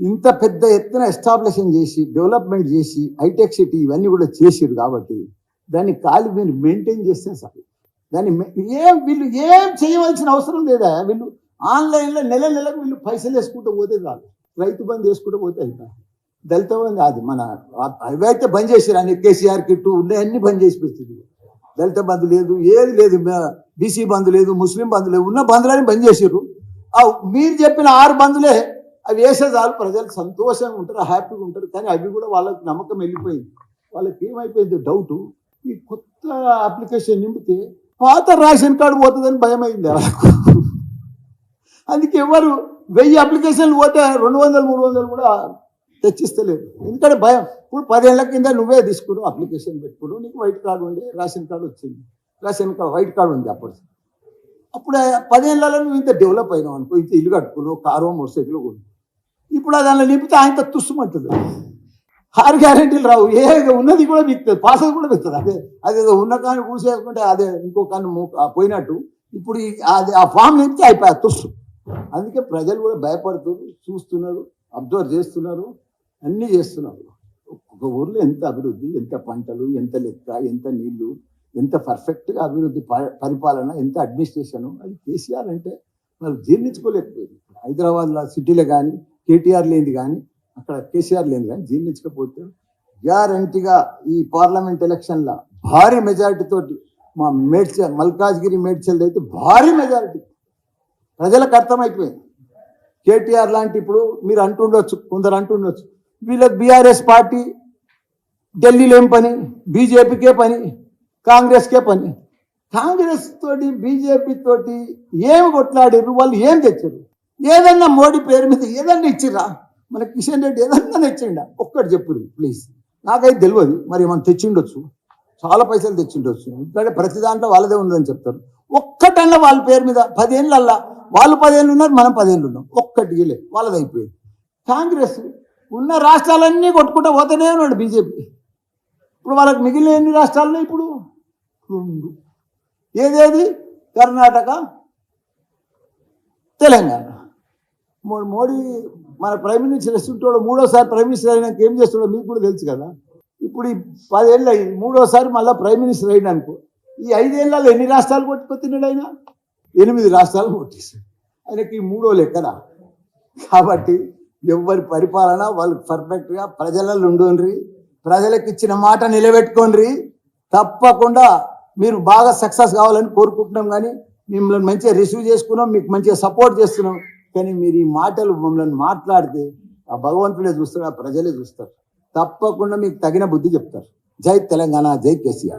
ఇంత పెద్ద ఎత్తున ఎస్టాబ్లిషన్ చేసి డెవలప్మెంట్ చేసి హైటెక్ సిటీ ఇవన్నీ కూడా చేసిరు కాబట్టి దాన్ని కాలి మీరు మెయింటైన్ చేస్తే సార్ దాన్ని ఏం వీళ్ళు ఏం చేయవలసిన అవసరం లేదా? వీళ్ళు ఆన్లైన్లో నెల నెలకు వీళ్ళు పైసలు వేసుకుంటూ పోతే చాలు. రైతు బంధు వేసుకుంటూ పోతే దళిత బంధు అది మన అవైతే బంద్ చేసిరు అన్ని కేసీఆర్ కిట్టు ఉన్నాయన్నీ బంద్ చేసి పెట్టింది దళిత బంధు లేదు ఏది లేదు. బీసీ బంధు లేదు ముస్లిం బంధు లేదు ఉన్న బంధులని బంద్ చేసిర్రు. ఆ మీరు చెప్పిన ఆరు బంధులే అవి వేసే చాలు ప్రజలు సంతోషంగా ఉంటారు హ్యాపీగా ఉంటారు కానీ అవి కూడా వాళ్ళకి నమ్మకం వెళ్ళిపోయింది. వాళ్ళకి ఏమైపోయింది? డౌట్ ఈ కొత్త అప్లికేషన్ నింపితే పాత రేషన్ కార్డు పోతుందని భయం అయింది వాళ్ళకు. అందుకే ఎవరు వెయ్యి అప్లికేషన్లు పోతే రెండు వందలు మూడు వందలు కూడా తెచ్చిస్తలేదు. ఎందుకంటే భయం. ఇప్పుడు పదేళ్ళ కింద నువ్వే తీసుకున్నావు అప్లికేషన్ పెట్టుకున్నావు నీకు వైట్ కార్డు ఉండే రేషన్ కార్డు వచ్చింది. రేషన్ కార్డు వైట్ కార్డు ఉంది అప్పుడు. అప్పుడు పదేళ్ళలో పదేళ్ళలో నువ్వు ఇంత డెవలప్ అయినావు అనుకో ఇంత ఇల్లు కట్టుకున్నావు కారు మోటార్ సైకిల్ కొను ఇప్పుడు దానిలో నింపితే ఆయన తుస్సుమంటుంది ఆరు గ్యారెంటీలు రావు. ఏ ఉన్నది కూడా మిగుతుంది పాసది కూడా మిగుతుంది అదే అదే ఉన్న కాని కూసేసుకుంటే అదే ఇంకో కాని మూ- పోయినట్టు. ఇప్పుడు అది ఆ ఫామ్ నింపితే అయిపోయి తుస్సు. అందుకే ప్రజలు కూడా భయపడుతున్నారు చూస్తున్నారు అబ్జర్వ్ చేస్తున్నారు అన్నీ చేస్తున్నారు. ఒక్కొక్క ఊర్లో ఎంత అభివృద్ధి ఎంత పంటలు ఎంత లెక్క ఎంత నీళ్ళు ఎంత పర్ఫెక్ట్గా అభివృద్ధి ప- పరిపాలన ఎంత అడ్మినిస్ట్రేషన్ అది కేసీఆర్ అంటే వాళ్ళు జీర్ణించుకోలేకపోయింది హైదరాబాద్లో సిటీలో కానీ కేటీఆర్ లేనిది కానీ అక్కడ కేసీఆర్ లేనిది కానీ జీర్ణించకపోతే గ్యారంటీగా ఈ పార్లమెంట్ ఎలక్షన్లో భారీ మెజారిటీ తోటి మా మేడ్చల్ మల్కాజ్గిరి మేడ్చల్ అయితే భారీ మెజారిటీ. ప్రజలకు అర్థమైపోయింది. కేటీఆర్ లాంటి ఇప్పుడు మీరు అంటుండొచ్చు కొందరు అంటుండొచ్చు. వీళ్ళకి బీఆర్ఎస్ పార్టీ ఢిల్లీలో ఏం పని? బీజేపీకే పని? కాంగ్రెస్కే పని? కాంగ్రెస్ తోటి బీజేపీ తోటి ఏం కొట్లాడారు వాళ్ళు ఏం తెచ్చారు ఏదన్నా మోడీ పేరు మీద ఏదన్నా ఇచ్చిరా మన కిషన్ రెడ్డి ఏదన్నా తెచ్చిండా? ఒక్కటి చెప్పురు ప్లీజ్ నాకైతే తెలియదు మరి మనం తెచ్చిండొచ్చు? చాలా పైసలు తెచ్చిండొచ్చు. ఎందుకంటే ప్రతి దాంట్లో వాళ్ళదే ఉందని చెప్తారు. ఒక్కటన్నా వాళ్ళ పేరు మీద పదేళ్ళల్లా. వాళ్ళు పదేళ్ళు ఉన్నారు మనం పదేళ్ళు ఉన్నాం. ఒక్కటి లే వాళ్ళది అయిపోయింది. కాంగ్రెస్ ఉన్న రాష్ట్రాలన్నీ కొట్టుకుంటా పోతూనే ఉన్నాడు బీజేపీ. ఇప్పుడు వాళ్ళకి మిగిలిన ఎన్ని రాష్ట్రాలు ఇప్పుడు? రెండు. ఏదేది? కర్ణాటక తెలంగాణ. మోడీ మన ప్రైమ్ మినిస్టర్ వస్తుంటాడు మూడోసారి ప్రైమ్ మినిస్టర్ అయినాక ఏం చేస్తాడో మీకు కూడా తెలుసు కదా. ఇప్పుడు ఈ పదేళ్ళు అయింది మూడోసారి మళ్ళీ ప్రైమ్ మినిస్టర్ అయినానుకో ఈ ఐదేళ్ళలో ఎన్ని రాష్ట్రాలు కొట్టుకొచ్చినాడు ఆయన? ఎనిమిది రాష్ట్రాలు కొట్టేసాడు ఆయనకి మూడో లెక్కన. కాబట్టి ఎవరి పరిపాలన వాళ్ళు పర్ఫెక్ట్గా ప్రజలలో ఉండుండ్రి ప్రజలకు ఇచ్చిన మాట నిలబెట్టుకోండి తప్పకుండా మీరు బాగా సక్సెస్ కావాలని కోరుకుంటున్నాం కానీ మిమ్మల్ని మంచిగా రిసీవ్ చేసుకున్నాం మీకు మంచిగా సపోర్ట్ చేస్తున్నాం. కానీ మీరు ఈ మాటలు మమ్మల్ని మాట్లాడితే ఆ భగవంతుడే చూస్తారు ఆ ప్రజలే చూస్తారు. తప్పకుండా మీకు తగిన బుద్ధి చెప్తారు. జై తెలంగాణ జై కేసీఆర్.